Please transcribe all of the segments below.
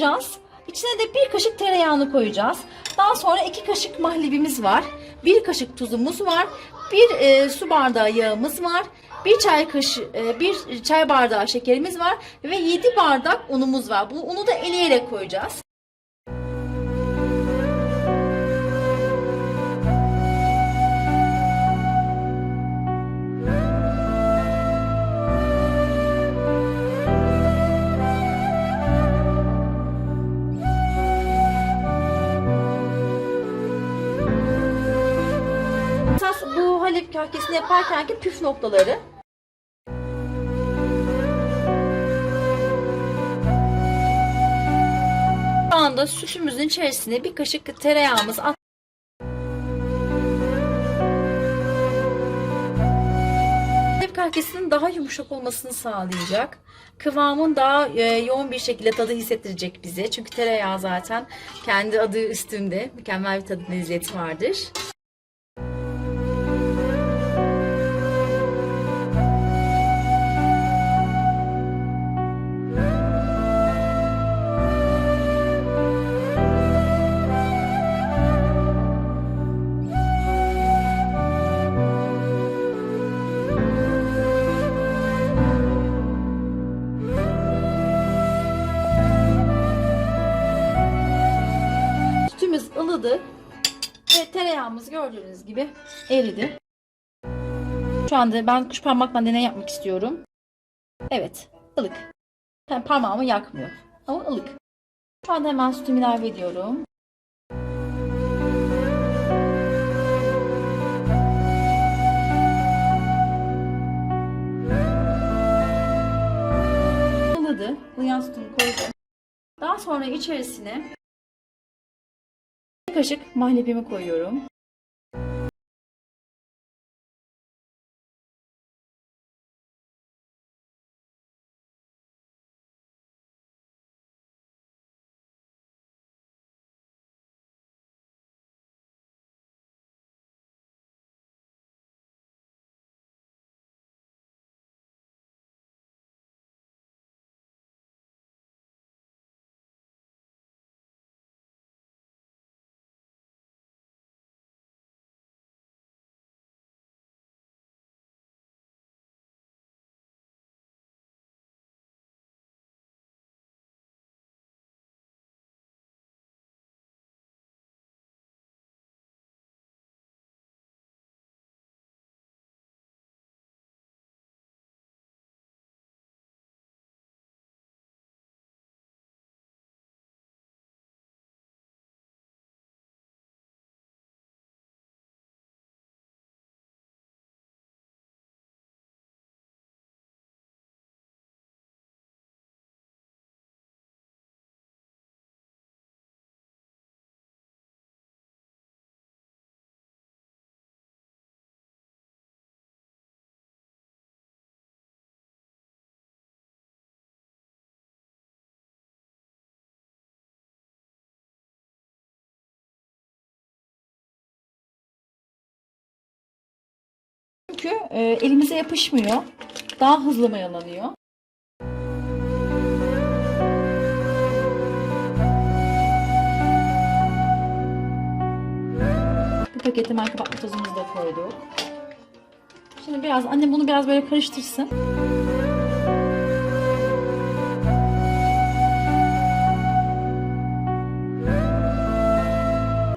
ılıtacağız. İçine de bir kaşık tereyağını koyacağız. Daha sonra iki kaşık mahlebimiz var. Bir kaşık tuzumuz var. Bir e, su bardağı yağımız var. Bir çay kaşığı, e, bir çay bardağı şekerimiz var ve 7 bardak unumuz var. Bu unu da eleyerek koyacağız. Halep kahkesini yaparkenki püf noktaları. Şu anda sütümüzün içerisine bir kaşık tereyağımız at. Kahkesinin daha yumuşak olmasını sağlayacak. Kıvamın daha e, yoğun bir şekilde tadı hissettirecek bize. Çünkü tereyağı zaten kendi adı üstünde mükemmel bir tadı lezzeti vardır. Ve tereyağımız gördüğünüz gibi eridi. Şu anda ben kuş parmakla deney yapmak istiyorum. Evet, ılık. Yani parmağımı yakmıyor ama ılık. Şu anda hemen sütümü ilave ediyorum. Ilıdı. Ilıyan sütümü koydum. Daha sonra içerisine bir kaşık mahlebimi koyuyorum. Çünkü e, elimize yapışmıyor. Daha hızlı mayalanıyor. Bir paket hemen kapatma tozumuzu da koyduk. Şimdi biraz annem bunu biraz böyle karıştırsın.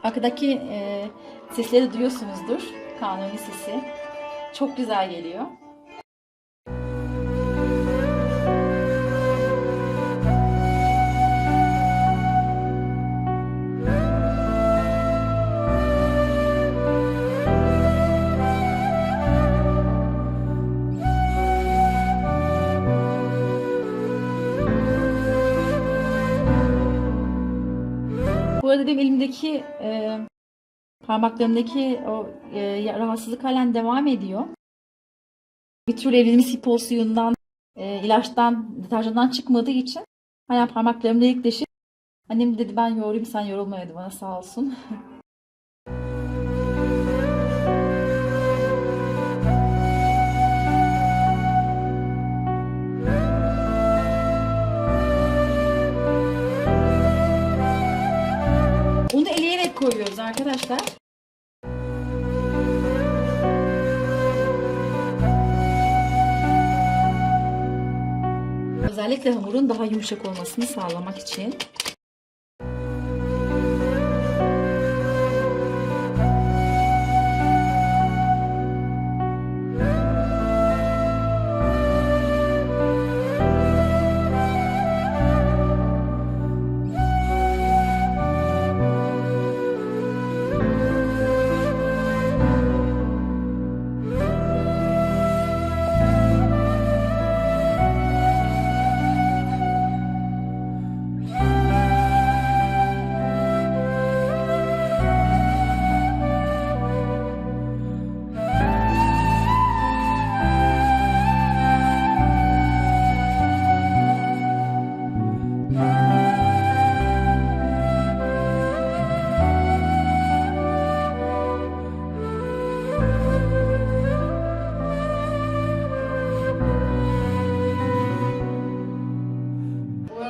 Arkadaki e, sesleri duyuyorsunuzdur. Kanuni sesi. Çok güzel geliyor. Bu arada benim elimdeki e, parmaklarımdaki o e, rahatsızlık halen devam ediyor. Bir türlü evimiz hipol suyundan, e, ilaçtan, deterjandan çıkmadığı için hala parmaklarım delikleşik. Annem dedi ben yoğurayım sen yorulma dedi bana sağ olsun. arkadaşlar. Özellikle hamurun daha yumuşak olmasını sağlamak için.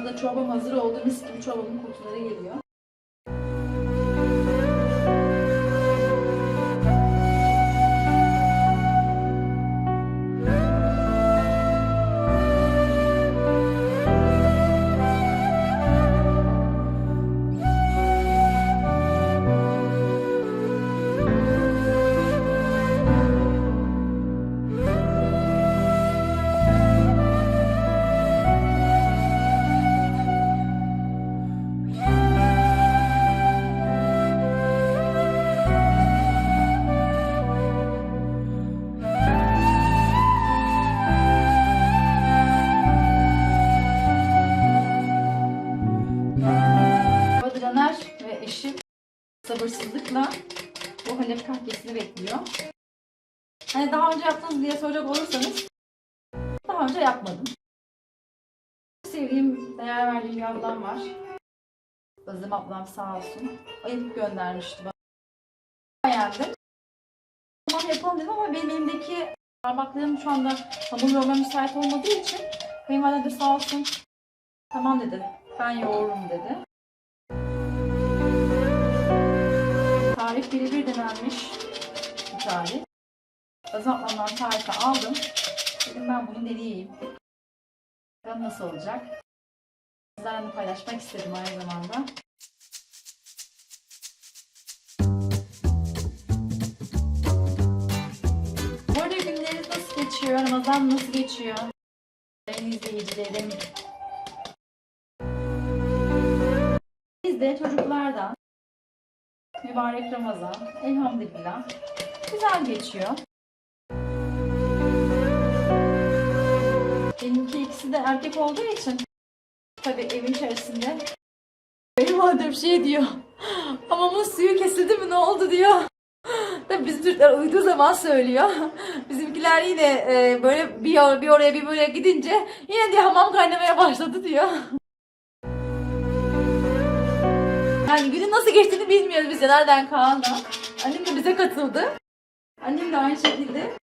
Bu arada çorbam hazır oldu. Mis gibi çorbamın kokuları geliyor. Bekliyor. Hani daha önce yaptınız diye soracak olursanız daha önce yapmadım. Sevdiğim, değer verdiğim bir ablam var. Özlem ablam sağ olsun. Ayıp göndermişti bana. Beğendim. Tamam yapalım dedim ama benim elimdeki parmaklarım şu anda hamur yoğurma müsait olmadığı için kayınvalide de sağ olsun tamam dedi. Ben yoğururum dedi. Tarif birebir denenmiş bir tarif. Azatmandan tarifi aldım. Dedim ben bunu deneyeyim. Bakalım nasıl olacak. Sizlerle paylaşmak istedim aynı zamanda. Bu arada günleriniz nasıl geçiyor? Ramazan nasıl geçiyor? Sayın izleyicilerim. Biz de çocuklardan mübarek Ramazan elhamdülillah güzel geçiyor. Benimki ikisi de erkek olduğu için tabii evin içerisinde benim madem şey diyor hamamın suyu kesildi mi ne oldu diyor. Tabii bizim Türkler uyduğu zaman söylüyor. Bizimkiler yine e, böyle bir, or- bir oraya bir böyle gidince yine diyor hamam kaynamaya başladı diyor. Yani günün nasıl geçtiğini bilmiyoruz biz de nereden Kaan'la. Annem de bize katıldı. Annem de aynı şekilde.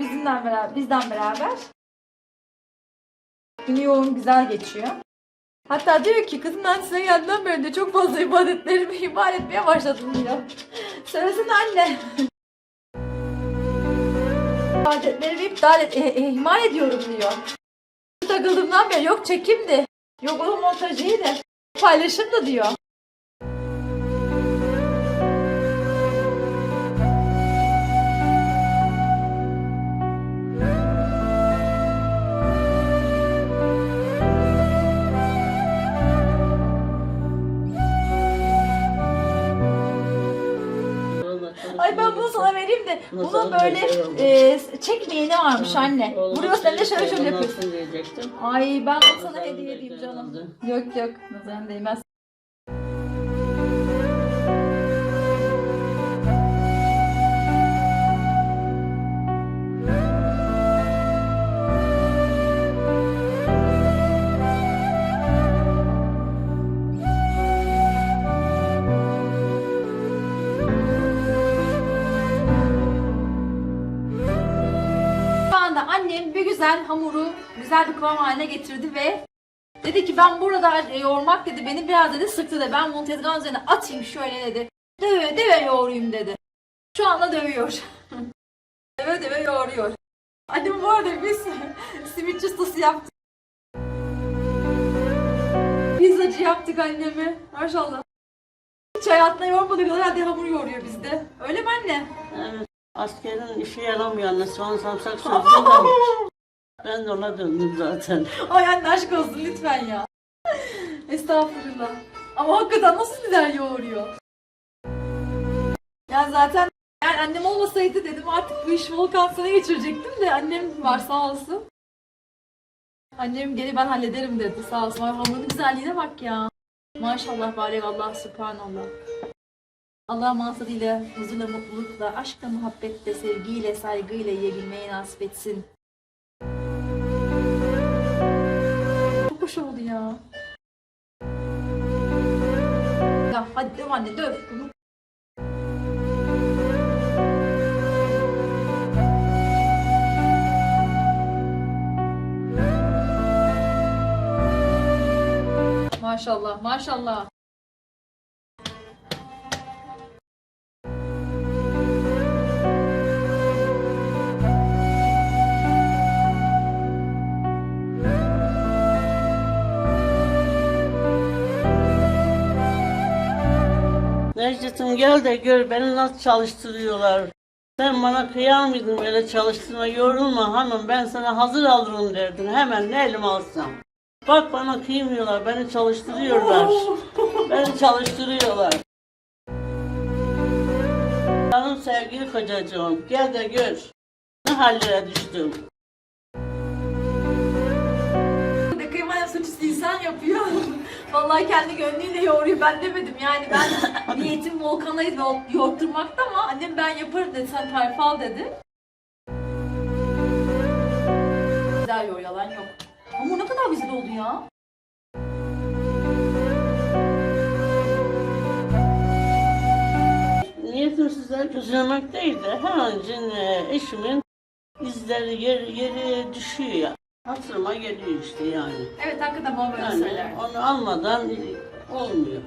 Bizimden beraber, bizden beraber. Günü yoğun güzel geçiyor. Hatta diyor ki kızım ben size geldiğimden beri de çok fazla ibadetlerimi ihmal etmeye başladım diyor. Söylesene anne. İbadetlerimi iptal et, e, e, ihmal ediyorum diyor. Takıldığımdan beri yok çekimdi. Yok onun montajıydı. Paylaşım da diyor. Ay ben bunu sana vereyim de Nasıl bunun olacak, böyle oldu. e, çekmeyeni varmış anne. Olmaz Vuruyorsun elle şöyle diyecektim, şöyle yapıyorsun. Ay ben bunu sana hediye edeyim canım. Yok yok nazarın değmez. Güzel hamuru güzel bir kıvam haline getirdi ve Dedi ki ben burada e, yoğurmak dedi beni biraz dedi sıktı dedi. Ben bunu tezgahın üzerine atayım şöyle dedi. Döve döve yoğurayım dedi. Şu anda dövüyor. döve döve yoğuruyor. Annem bu arada biz simitçi ustası yaptık. Pizzacı yaptık annemi. Maşallah. Hiç hayatında yoğurmadığı kadar hadi hamur yoğuruyor bizde. Öyle mi anne? Evet. Askerin işe yaramıyor anne. Soğan samsak demiş. Ben de ona döndüm zaten. Ay anne aşk olsun lütfen ya. Estağfurullah. Ama hakikaten nasıl güzel yoğuruyor. Yani zaten yani annem olmasaydı dedim artık bu işi Volkan sana geçirecektim de annem var sağ olsun. Annem geri ben hallederim dedi sağ olsun. Ay, hamurun güzelliğine bak ya. Maşallah bari Allah subhanallah. Allah mansadiyle, huzurla, mutlulukla, aşkla, muhabbetle, sevgiyle, saygıyla yiyebilmeyi nasip etsin. Hoş oldu ya. Ya hadi döv anne döv. Maşallah maşallah. Necdet'im gel de gör beni nasıl çalıştırıyorlar. Sen bana kıyar mıydın böyle çalıştırma yorulma hanım ben sana hazır alırım derdin hemen ne elim alsam. Bak bana kıymıyorlar beni çalıştırıyorlar. beni çalıştırıyorlar. Canım sevgili kocacığım gel de gör. Ne hallere düştüm. De kıyma suçüstü insan yapıyor. Vallahi kendi gönlüyle yoğuruyor. Ben demedim yani ben niyetim Volkan'aydı yoğurtturmakta ama annem ben yaparım dedi. Sen tarif al dedi. Güzel yoğur yalan yok. Hamur ne kadar güzel oldu ya. Niyetim sizleri kötülemek değil de hemencin e, eşimin izleri yer, yeri düşüyor ya. Hatırıma geliyor işte yani. Evet hakikaten bana böyle Yani söyler. onu almadan olmuyor.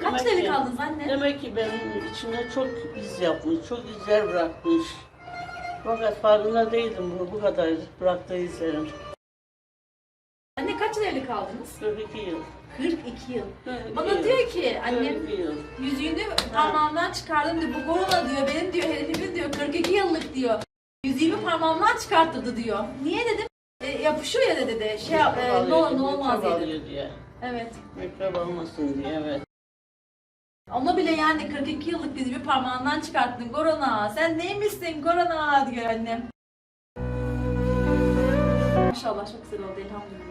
Kaç Demek devre ki- kaldınız anne? Demek ki benim içimde çok iz yapmış, çok izler bırakmış. Fakat farkında değildim bunu bu kadar bıraktığı izlerin. Anne kaç devre kaldınız? 42 yıl. 42 yıl. 42 Bana yıl. diyor ki annem 42 yıl. Yüzüğünü parmağımdan çıkardım diyor. Bu korona diyor. Benim diyor herifimin diyor 42 yıllık diyor. Yüzüğümü parmağımdan çıkarttırdı diyor. Niye dedim? E, yapışıyor ya dedi de. Şey yap, e, ne olur ne olmaz Mikrop diye. Evet. Mikrop almasın diye evet. Ona bile yani 42 yıllık yüzüğümü parmağından çıkarttın korona. Sen neymişsin korona diyor annem. Maşallah çok güzel oldu elhamdülillah.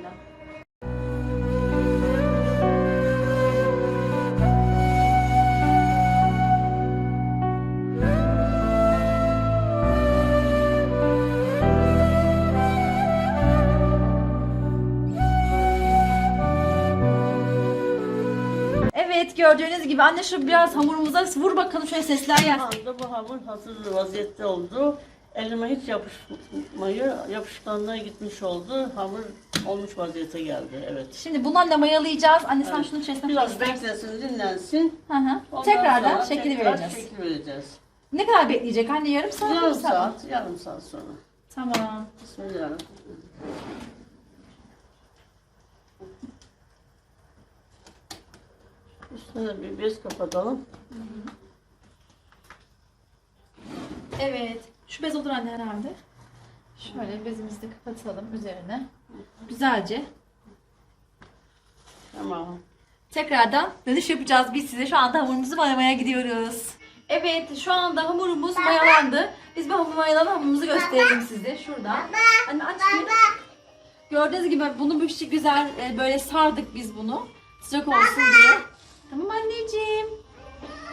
Gördüğünüz gibi anne şu biraz hamurumuza vur bakalım şöyle sesler Şu gelsin. anda bu hamur hazır vaziyette oldu. Elime hiç yapışmayı, yapışkanlığa gitmiş oldu. Hamur olmuş vaziyete geldi. Evet. Şimdi bundan da mayalayacağız. Anne sen şunun içerisine Biraz koy. beklesin, dinlensin. Hı hı. Ondan Tekrardan sonra tekrar vereceğiz. Şekil vereceğiz. Ne kadar bekleyecek anne? Yarım saat mi? Yarım saat, yarım saat sonra. Tamam. Bismillahirrahmanirrahim. Üstüne bir bez kapatalım. Evet. Şu bez olur anne herhalde. Şöyle bezimizi de kapatalım üzerine. Güzelce. Tamam. Tekrardan dönüş yapacağız biz size. Şu anda hamurumuzu mayalamaya gidiyoruz. Evet şu anda hamurumuz mayalandı. Biz bu hamur mayalanan hamurumuzu gösterelim size. Şurada. Anne aç bir. Gördüğünüz gibi bunu bir şey güzel e, böyle sardık biz bunu. Sıcak olsun diye. Tamam anneciğim.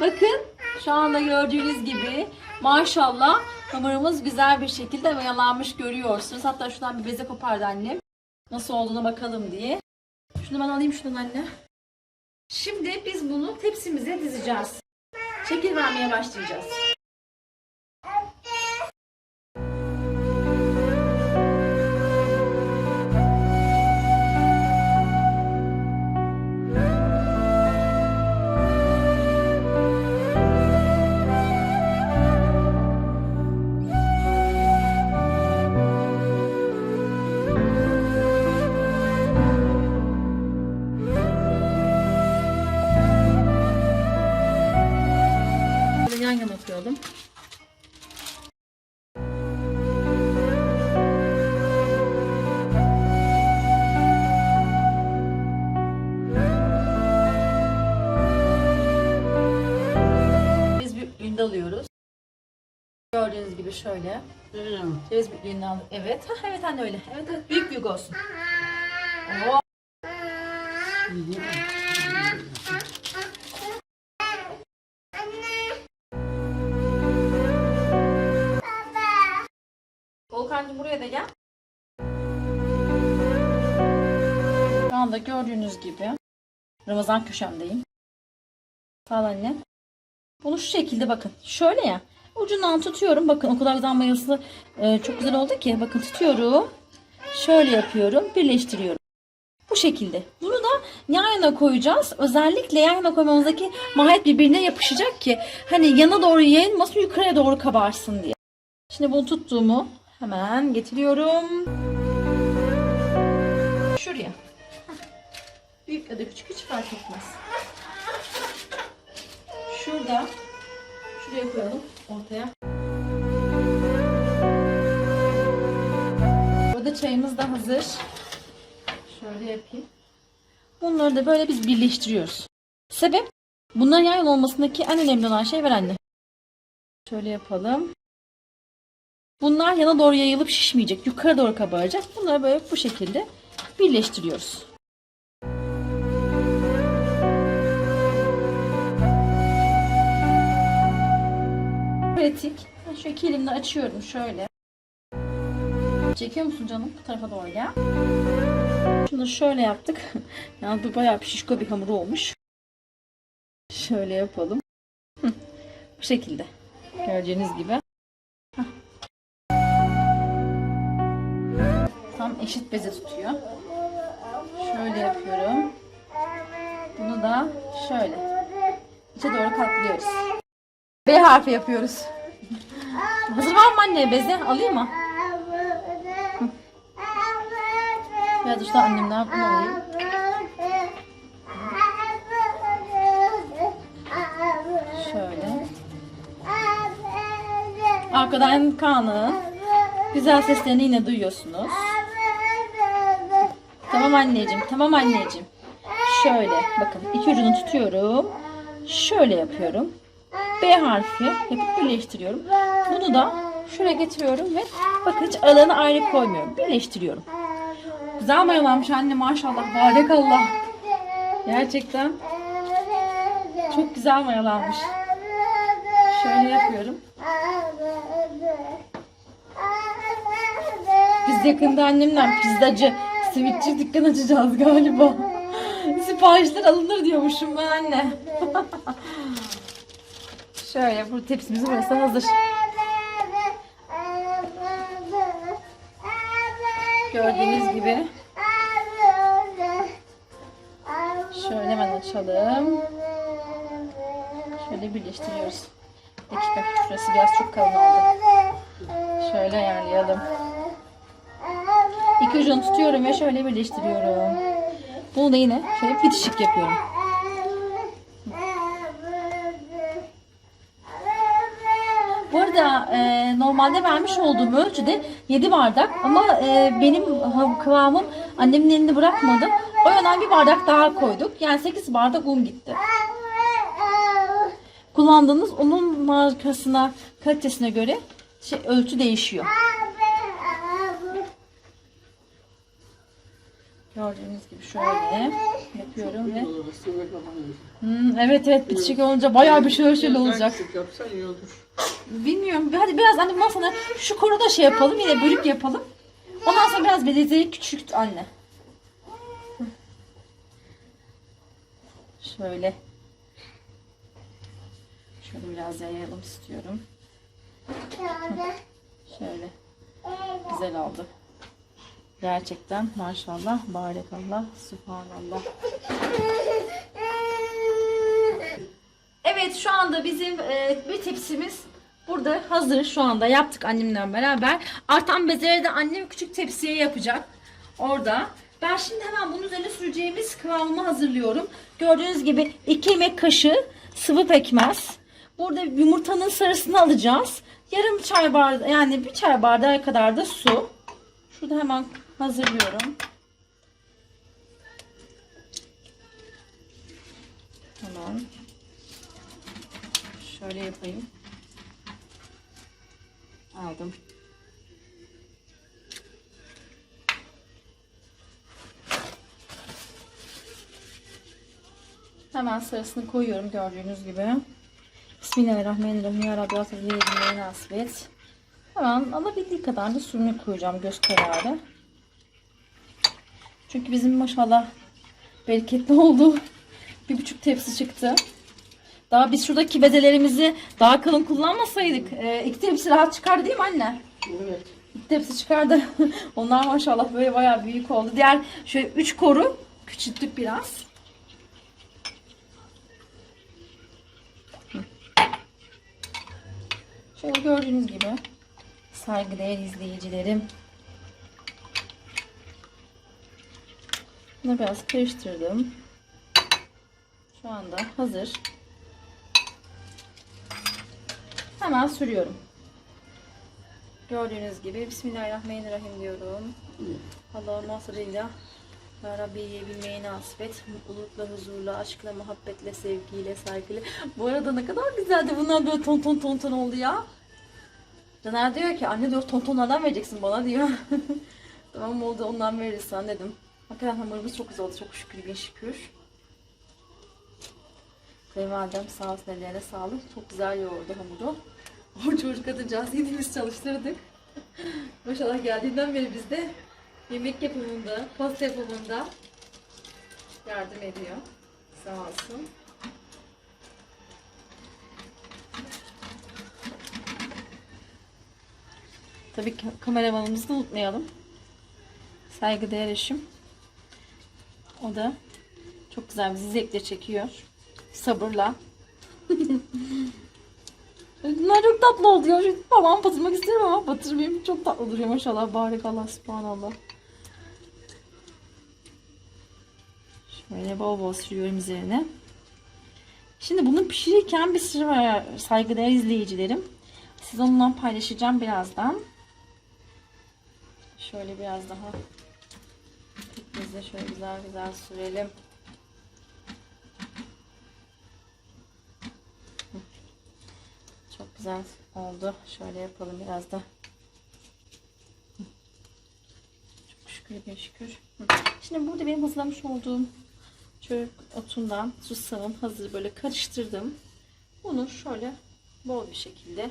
Bakın şu anda gördüğünüz gibi maşallah hamurumuz güzel bir şekilde mayalanmış görüyorsunuz. Hatta şuradan bir beze kopardı annem. Nasıl olduğuna bakalım diye. Şunu ben alayım şunu anne. Şimdi biz bunu tepsimize dizeceğiz. Şekil vermeye başlayacağız. Gibi şöyle. Öyle mi? Ceviz büyüklüğünü aldık. Evet. Ha, evet anne öyle. Evet, evet. Büyük büyük olsun. Oo. Volkan'cığım buraya da gel. Şu anda gördüğünüz gibi Ramazan köşemdeyim. Sağ ol anne. Bunu şu şekilde bakın. Şöyle ya. Ucundan tutuyorum. Bakın o kadar güzel mayası e, çok güzel oldu ki. Bakın tutuyorum. Şöyle yapıyorum. Birleştiriyorum. Bu şekilde. Bunu da yan yana koyacağız. Özellikle yan yana koymamızdaki mahiyet birbirine yapışacak ki hani yana doğru yayılmasın yukarıya doğru kabarsın diye. Şimdi bunu tuttuğumu hemen getiriyorum. Şuraya. Büyük ya da küçük hiç fark etmez. Şurada. Şuraya koyalım ortaya. Burada çayımız da hazır. Şöyle yapayım. Bunları da böyle biz birleştiriyoruz. Sebep bunların yan yana olmasındaki en önemli olan şey ver anne. Şöyle yapalım. Bunlar yana doğru yayılıp şişmeyecek. Yukarı doğru kabaracak. Bunları böyle bu şekilde birleştiriyoruz. Pratik. Ben şu iki elimle açıyorum şöyle. Çekiyor musun canım? Bu tarafa doğru gel. Şunu şöyle yaptık. Yani bu bayağı şişko bir hamur olmuş. Şöyle yapalım. Bu şekilde. Gördüğünüz gibi. Tam eşit beze tutuyor. Şöyle yapıyorum. Bunu da şöyle. İçe doğru katlıyoruz. B harfi yapıyoruz. Hazır var mı anne beze? Alayım mı? Ya da işte annemden bunu alayım. Şöyle. Arkadan Kaan'ın güzel seslerini yine duyuyorsunuz. Tamam anneciğim, tamam anneciğim. Şöyle bakın iki ucunu tutuyorum. Şöyle yapıyorum. B harfi yapıp birleştiriyorum. Bunu da şuraya getiriyorum ve bakın hiç aralarını ayrı koymuyorum. Birleştiriyorum. Güzel mayalanmış anne maşallah. Barakallah. Gerçekten çok güzel mayalanmış. Şöyle yapıyorum. Biz yakında annemle pizzacı, simitçi dükkan açacağız galiba. Siparişler alınır diyormuşum ben anne. Şöyle bu tepsimiz burası hazır. Gördüğünüz gibi. Şöyle hemen açalım. Şöyle birleştiriyoruz. Bir dakika şurası biraz çok kalın oldu. Şöyle ayarlayalım. İki ucunu tutuyorum ve şöyle birleştiriyorum. Bunu da yine şöyle bitişik yapıyorum. Bu arada e, normalde vermiş olduğum ölçüde 7 bardak ama e, benim kıvamım annemin elini bırakmadı. O yüzden bir bardak daha koyduk. Yani 8 bardak un gitti. Kullandığınız unun markasına, kalitesine göre şey, ölçü değişiyor. Gördüğünüz gibi şöyle yapıyorum ve Hmm, evet evet bitişik olunca bayağı bir şöyle şöyle olacak. Yapsan iyi olur. Bilmiyorum. Hadi biraz anne bundan sonra şu konuda şey yapalım. Yine bölük yapalım. Ondan sonra biraz bezeyi küçült anne. Şöyle. Şöyle biraz yayalım istiyorum. Şöyle. Güzel oldu. Gerçekten maşallah, barakallah, subhanallah. Evet şu anda bizim e, bir tepsimiz burada hazır şu anda yaptık annemle beraber. Artan bezeleri de annem küçük tepsiye yapacak orada. Ben şimdi hemen bunun üzerine süreceğimiz kıvamımı hazırlıyorum. Gördüğünüz gibi 2 yemek kaşığı sıvı pekmez. Burada yumurtanın sarısını alacağız. Yarım çay bardağı yani bir çay bardağı kadar da su. Şurada hemen hazırlıyorum. Tamam. Şöyle yapayım. Aldım. Hemen sırasını koyuyorum gördüğünüz gibi. Bismillahirrahmanirrahim. Ya Rabbi hatırlayabilmeyi nasip et. Hemen alabildiği kadar da suyunu koyacağım göz kararı. Çünkü bizim maşallah bereketli oldu. Bir buçuk tepsi çıktı. Daha biz şuradaki bezelerimizi daha kalın kullanmasaydık e, iki tepsi rahat çıkardı değil mi anne? Evet. İki tepsi çıkardı. Onlar maşallah böyle bayağı büyük oldu. Diğer şöyle üç koru küçülttük biraz. Şöyle gördüğünüz gibi saygıdeğer izleyicilerim. Bunu biraz karıştırdım. Şu anda hazır. Hemen sürüyorum. Gördüğünüz gibi Bismillahirrahmanirrahim diyorum. Allah'ın nasırıyla Ya Rabbi yiyebilmeyi nasip et. Mutlulukla, huzurla, aşkla, muhabbetle, sevgiyle, saygıyla. Bu arada ne kadar güzeldi bunlar böyle ton ton ton ton oldu ya. Caner diyor ki anne diyor ton tonlardan vereceksin bana diyor. tamam oldu ondan verirsen dedim. Hakikaten hamurumuz çok güzel oldu çok şükür bin şükür. Kayınvalidem sağ olsun ellerine sağlık. Çok güzel yoğurdu hamuru. O çocuk kadıncağız biz çalıştırdık. Maşallah geldiğinden beri bizde yemek yapımında, pasta yapımında yardım ediyor. Sağ olsun. Tabii ki kameramanımızı da unutmayalım. Saygıdeğer eşim. O da çok güzel bizi zevkle çekiyor. Sabırla. Bunlar çok tatlı oldu ya. Şu parmağımı batırmak isterim ama batırmayayım. Çok tatlı duruyor maşallah. Barikallah, subhanallah. Şöyle bol bol sürüyorum üzerine. Şimdi bunu pişirirken bir sır var saygıdeğer izleyicilerim. Siz onunla paylaşacağım birazdan. Şöyle biraz daha pekmezi şöyle güzel güzel sürelim. Çok güzel oldu. Şöyle yapalım biraz da. Çok şükür bir şükür. Şimdi burada benim hazırlamış olduğum çörek otundan susamım hazır böyle karıştırdım. Bunu şöyle bol bir şekilde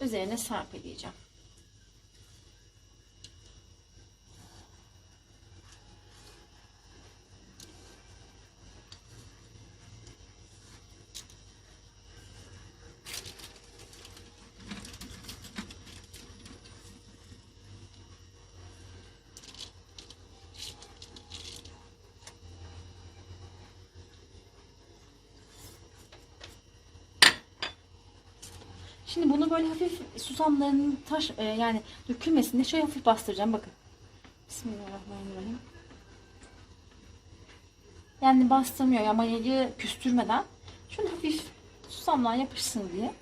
üzerine serpileyeceğim. Böyle hafif susamların taş e, yani dökülmesin diye şöyle hafif bastıracağım bakın. Bismillahirrahmanirrahim. Yani bastırmıyor ya mayayı küstürmeden. Şöyle hafif susamdan yapışsın diye.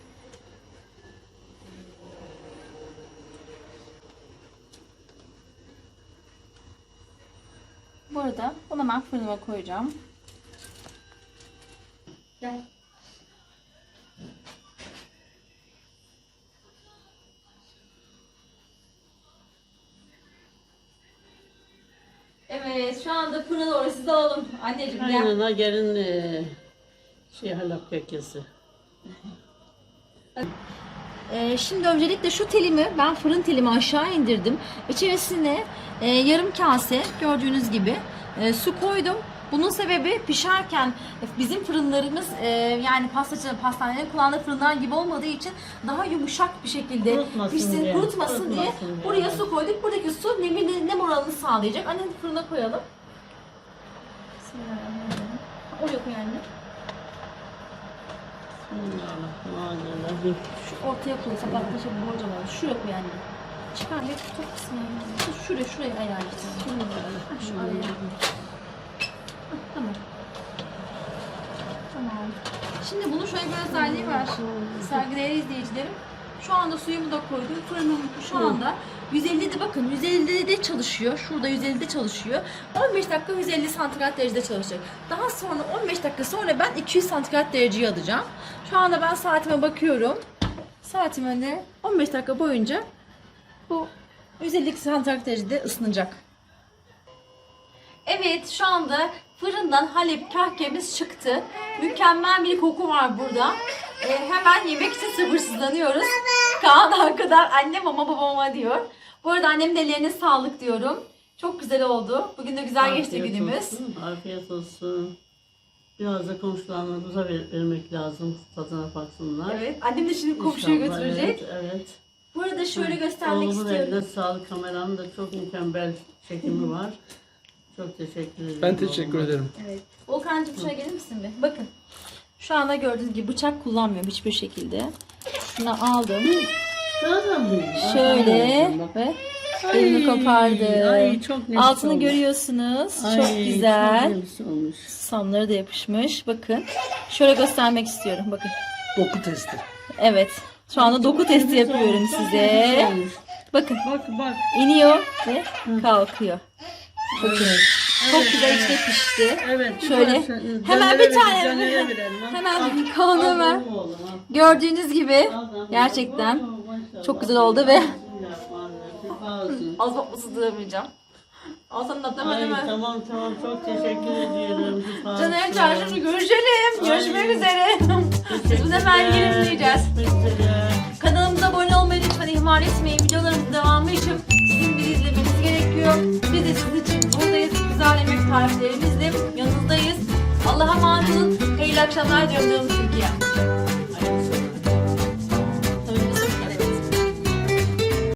Bu arada bunu hemen fırınıma koyacağım. Gel. Evet şu anda fırına doğru sizi alalım. Anneciğim gel. Aynen ha gelin e, şey halap kökesi. Ee, şimdi öncelikle şu telimi ben fırın telimi aşağı indirdim. İçerisine e, yarım kase gördüğünüz gibi e, su koydum. Bunun sebebi pişerken bizim fırınlarımız e, yani pastacı pastanelerin kullandığı fırınlar gibi olmadığı için daha yumuşak bir şekilde Kurutmasın pişsin, diye. kurutmasın, diye Kurutmasın diye. buraya su koyduk. Buradaki su nemin, nem oranını sağlayacak. Anne fırına koyalım. Bismillahirrahmanirrahim. Oraya koy anne. Bismillahirrahmanirrahim. Şu ortaya koy sabahlaşa borcam olur. Şuraya koy anne. Çıkar ve tut kısmını. Şuraya şuraya ayarlayacağım. Ha, Şu araya. Tamam. Tamam. Şimdi bunun şöyle bir özelliği var. Saygıdeğer izleyicilerim. Şu anda suyumu da koydum. Fırınım şu anda 150'de bakın 150'de çalışıyor. Şurada 150'de çalışıyor. 15 dakika 150 santigrat derecede çalışacak. Daha sonra 15 dakika sonra ben 200 santigrat dereceye alacağım. Şu anda ben saatime bakıyorum. Saatim önünde 15 dakika boyunca bu 152 santigrat ısınacak. Evet şu anda fırından Halep kahkemiz çıktı. Mükemmel bir koku var burada. Ee, hemen yemek için sabırsızlanıyoruz. Kaan arkadan anne mama babama diyor. Bu arada annemin ellerine sağlık diyorum. Çok güzel oldu. Bugün de güzel geçti Afiyet günümüz. Olsun, afiyet olsun. Biraz da komşularımıza ver- vermek lazım. Tadına baksınlar. Evet. Annem de şimdi komşuya İnşallah, götürecek. Evet, evet. Bu arada şöyle göstermek Oğlumun istiyorum. eline sağlık. Kameranın da çok mükemmel çekimi var. Çok teşekkür ederim. Ben teşekkür ederim. Evet. Volkan'cığım şuraya gelir misin bir? Bakın. Şu anda gördüğünüz gibi bıçak kullanmıyorum hiçbir şekilde. Şunu aldım. Zaten bu. Şöyle ve Ay, elini kopardım. ay, çok nefis Altını olmuş. görüyorsunuz. Ay, çok güzel. Çok nefis olmuş. Samları da yapışmış. Bakın. Şöyle göstermek istiyorum. Bakın. Doku testi. Evet. Şu anda doku testi yapıyorum Çok size. nefis olmuş. Bakın. Bak bak. iniyor ve kalkıyor. Bakın. Çok Evet, güzel evet. içine pişti. Evet. Şöyle. parça- Hemen bir tane-. Hemen bir oğlum, al. Gördüğünüz gibi gerçekten çok güzel oldu ve- az bakması duramayacağım. Al sana da hemen Ay, hemen. tamam tamam çok teşekkür ediyorum. Şifası. Caner çarşını görüşelim. Görüşmek Ay. üzere. Biz yiyeceğiz. Görüşmek üzere. Kanalımıza abone olmayı lütfen ihmal etmeyin. Videolarımızın devamı için sizin bizi izlemeniz gerekiyor. De sizin için buradayız. Güzel yemek tariflerimizle yanınızdayız. Allah'a emanet olun. Hayırlı akşamlar diliyorum Türkiye.